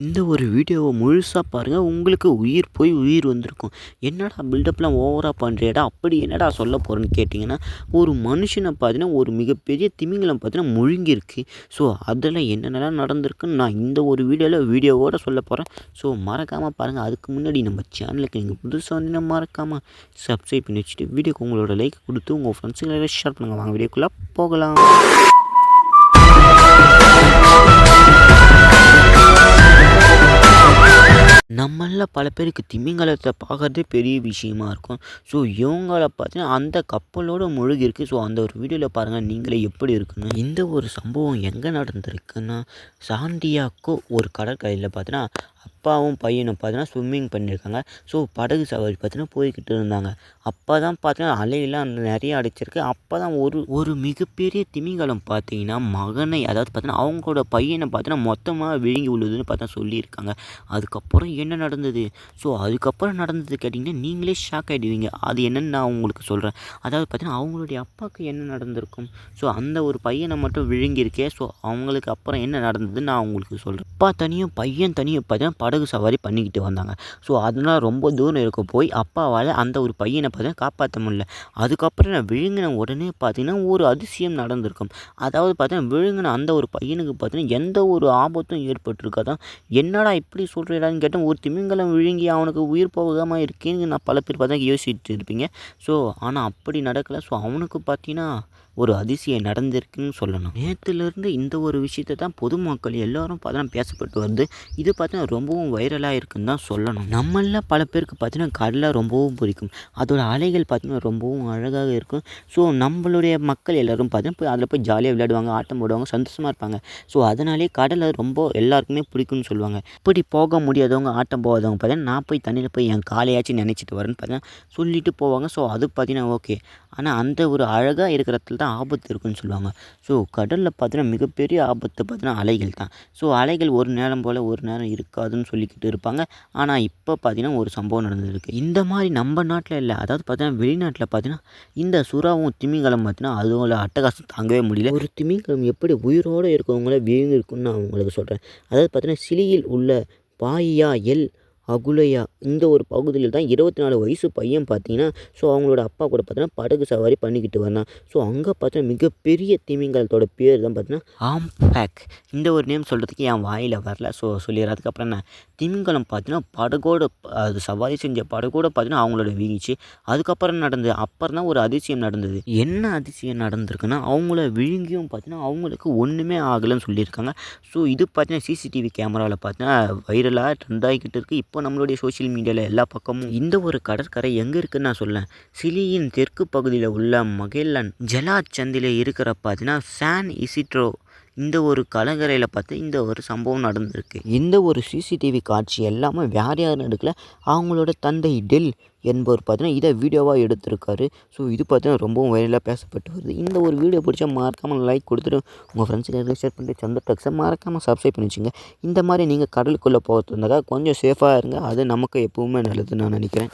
இந்த ஒரு வீடியோவை முழுசாக பாருங்கள் உங்களுக்கு உயிர் போய் உயிர் வந்திருக்கும். என்னடா பில்டப்லாம் ஓவராக பண்ணுறியடா அப்படி என்னடா சொல்ல போகிறேன்னு கேட்டிங்கன்னா ஒரு மனுஷனை பார்த்தீங்கன்னா ஒரு மிகப்பெரிய திமிங்கலம் பார்த்தீங்கன்னா முழுங்கிருக்கு ஸோ அதில் என்னென்னலாம் நடந்திருக்குன்னு நான் இந்த ஒரு வீடியோவில் வீடியோவோட சொல்ல போகிறேன் ஸோ மறக்காமல் பாருங்கள் அதுக்கு முன்னாடி நம்ம சேனலுக்கு நீங்கள் புதுசாக வந்தீங்கன்னா மறக்காமல் சப்ஸ்கிரைப் பண்ணி வச்சுட்டு வீடியோக்கு உங்களோட லைக் கொடுத்து உங்கள் ஃப்ரெண்ட்ஸுங்களை ஷேர் பண்ணுங்கள் வாங்க வீடியோக்குள்ளே போகலாம். நம்மள பல பேருக்கு திமிங்கலத்தை பார்க்கறதே பெரிய விஷயமா இருக்கும். ஸோ இவங்கள பார்த்தீங்கன்னா அந்த கப்பலோட முழுகிருக்கு. ஸோ அந்த ஒரு வீடியோவில் பாருங்கள் நீங்களே எப்படி இருக்குன்னு இந்த ஒரு சம்பவம் எங்கே நடந்திருக்குன்னா சாந்தியாக்கோ ஒரு கடற்கரையில் பார்த்தீங்கன்னா அப்பாவும் பையனும் பார்த்தீங்கன்னா ஸ்விம்மிங் பண்ணியிருக்காங்க. ஸோ படகு சவாரி பார்த்தீங்கன்னா போய்கிட்டு இருந்தாங்க. அப்போ தான் பார்த்தீங்கன்னா அலையெல்லாம் நிறையா நிறைய அடிச்சிருக்கு. அப்போ தான் ஒரு ஒரு மிகப்பெரிய திமிங்கலம் பார்த்தீங்கன்னா மகனை அதாவது பார்த்தீங்கன்னா அவங்களோட பையனை பார்த்தீங்கன்னா மொத்தமாக விழுங்கி உள்ளதுன்னு பார்த்தா சொல்லியிருக்காங்க. அதுக்கப்புறம் என்ன நடந்தது? ஸோ அதுக்கப்புறம் நடந்தது கேட்டிங்கன்னா நீங்களே ஷாக் ஆகிடுவீங்க அது என்னென்னு நான் உங்களுக்கு சொல்கிறேன் அதாவது பார்த்தீங்கன்னா அவங்களுடைய அப்பாவுக்கு என்ன நடந்திருக்கும்? ஸோ அந்த ஒரு பையனை மட்டும் விழுங்கியிருக்கே. ஸோ அவங்களுக்கு அப்புறம் என்ன நடந்ததுன்னு நான் உங்களுக்கு சொல்கிறேன் அப்பா தனியும் பையன் தனியும் பார்த்தீங்கன்னா படகு சவாரி பண்ணிக்கிட்டு வந்தாங்க. ஸோ அதனால் ரொம்ப தூரம் இருக்க போய் அப்பாவால் அந்த ஒரு பையனை பார்த்தீங்கன்னா காப்பாற்ற முடியல. அதுக்கப்புறம் நான் விழுங்கின உடனே பார்த்தீங்கன்னா ஒரு அதிசயம் நடந்திருக்கும். அதாவது பார்த்தீங்கன்னா விழுங்கின அந்த ஒரு பையனுக்கு பார்த்தீங்கன்னா எந்த ஒரு ஆபத்தும் ஏற்பட்டிருக்காதான் என்னடா இப்படி சொல்கிறீடான்னு கேட்டால் ஒரு திமிங்கலம் விழுங்கி அவனுக்கு உயிர் போகாமல் இருக்கேன்னு நான் பல பேர் பார்த்தா யோசிச்சுட்டு இருப்பீங்க. ஸோ ஆனால் அப்படி நடக்கலை. ஸோ அவனுக்கு பார்த்தீங்கன்னா ஒரு அதிசயம் நடந்திருக்குன்னு சொல்லணும். நேற்றுலேருந்து இந்த ஒரு விஷயத்தை தான் பொதுமக்கள் எல்லோரும் பார்த்தீங்கன்னா பேசப்பட்டு வருது. இது பார்த்தீங்கன்னா ரொம்பவும் வைரலாக இருக்குன்னு தான் சொல்லணும். நம்மளில் பல பேருக்கு பார்த்தீங்கன்னா கடலை ரொம்பவும் பிடிக்கும். அதோட அலைகள் பார்த்தீங்கன்னா ரொம்பவும் அழகாக இருக்கும். ஸோ நம்மளுடைய மக்கள் எல்லோரும் பார்த்தீங்கன்னா போய் அதில் போய் ஜாலியாக விளையாடுவாங்க ஆட்டம் போடுவாங்க சந்தோஷமாக இருப்பாங்க. ஸோ அதனாலே கடலை ரொம்ப எல்லாருக்குமே பிடிக்கும்னு சொல்லுவாங்க. இப்படி போக முடியாதவங்க ஆட்டம் போகாதவங்க பார்த்தீங்கன்னா நான் போய் தண்ணியில் போய் என் காலையாச்சும் நினச்சிட்டு வரேன்னு பார்த்தீங்கன்னா சொல்லிட்டு போவாங்க. ஸோ அது பார்த்தீங்கன்னா ஓகே ஆனால் அந்த ஒரு அழகாக இருக்கிற இடத்துல தான் ஆபத்து இருக்குன்னு சொல்லுவாங்க. ஸோ கடலில் பார்த்தீங்கன்னா மிகப்பெரிய ஆபத்து பார்த்தீங்கன்னா அலைகள் தான். ஸோ அலைகள் ஒரு நேரம் போல் ஒரு நேரம் இருக்காதுன்னு சொல்லிக்கிட்டு இருப்பாங்க. ஆனால் இப்போ பார்த்தீங்கன்னா ஒரு சம்பவம் நடந்திருக்கு. இந்த மாதிரி நம்ம நாட்டில் இல்லை அதாவது பார்த்தீங்கன்னா வெளிநாட்டில் பார்த்தீங்கன்னா இந்த சுறாவும் திமிங்கலம் பார்த்தீங்கன்னா அதோட அட்டகாசம் தாங்கவே முடியல. ஒரு திமிங்கலம் எப்படி உயிரோடு இருக்கவங்கள விழுங்கிருக்குன்னு நான் உங்களுக்கு சொல்கிறேன் அதாவது பார்த்தீங்கன்னா சிலியில் உள்ள பாயா எல் அகுலையா. இந்த ஒரு பகுதியில் தான் இருபத்தி நாலு வயசு பையன் பார்த்தீங்கன்னா ஸோ அவங்களோட அப்பா கூட பார்த்தீங்கன்னா படகு சவாரி பண்ணிக்கிட்டு வந்தான். ஸோ அங்கே பார்த்தீங்கன்னா மிகப்பெரிய திமிங்கலத்தோட பேர் தான் பார்த்தீங்கன்னா ஆம்பேக் இந்த ஒரு நேம் சொல்கிறதுக்கு என் வாயில் வரல. ஸோ சொல்லிடுறேன் அதுக்கப்புறம் என்ன? திமிங்கலம் பார்த்தீங்கன்னா படகோட அது சவாரி செஞ்ச படகோட பார்த்தீங்கன்னா அவங்களோட வீங்கிச்சு அதுக்கப்புறம் நடந்தது அப்புறம் தான் ஒரு அதிசயம் நடந்தது. என்ன அதிசயம் நடந்திருக்குன்னா அவங்கள விழுங்கியும் பார்த்தீங்கன்னா அவங்களுக்கு ஒன்றுமே ஆகலைன்னு சொல்லியிருக்காங்க. ஸோ இது பார்த்தீங்கன்னா சிசிடிவி கேமராவில் பார்த்தீங்கன்னா வைரலாக ட்ரெண்ட் ஆகிக்கிட்டு இருக்குது இப்போ நம்மளுடைய சோஷியல் மீடியாவில் எல்லா பக்கமும் இந்த ஒரு கடற்கரை எங்கே இருக்குன்னு நான் சொல்லேன் சிலியின் தெற்கு பகுதியில் உள்ள மகேலன் ஜலாச்சந்தில் இருக்கிற பார்த்தீங்கன்னா சான் இசிட்ரோ இந்த ஒரு கலங்கரையில் பார்த்து இந்த ஒரு சம்பவம் நடந்திருக்கு. இந்த ஒரு சிசிடிவி காட்சி எல்லாமே வேறு யாரும் எடுக்கல. அவங்களோட தந்தை டெல் என்பவர் பார்த்தீங்கன்னா இதை வீடியோவாக எடுத்திருக்காரு. ஸோ இது பார்த்தீங்கன்னா ரொம்பவும் வைரலாக பேசப்பட்டு வருது. இந்த ஒரு வீடியோ பிடிச்சா மறக்காமல் லைக் கொடுத்துட்டு உங்கள் ஃப்ரெண்ட்ஸுக்கு ஷேர் பண்ணிட்டு சந்த டக்ஸை மறக்காமல் சப்ஸ்கிரைப் பண்ணி வச்சுங்க. இந்த மாதிரி நீங்கள் கடலுக்குள்ளே போகிறது கொஞ்சம் சேஃபாக இருங்க. அது நமக்கு எப்போவுமே நல்லதுன்னு நான் நினைக்கிறேன்.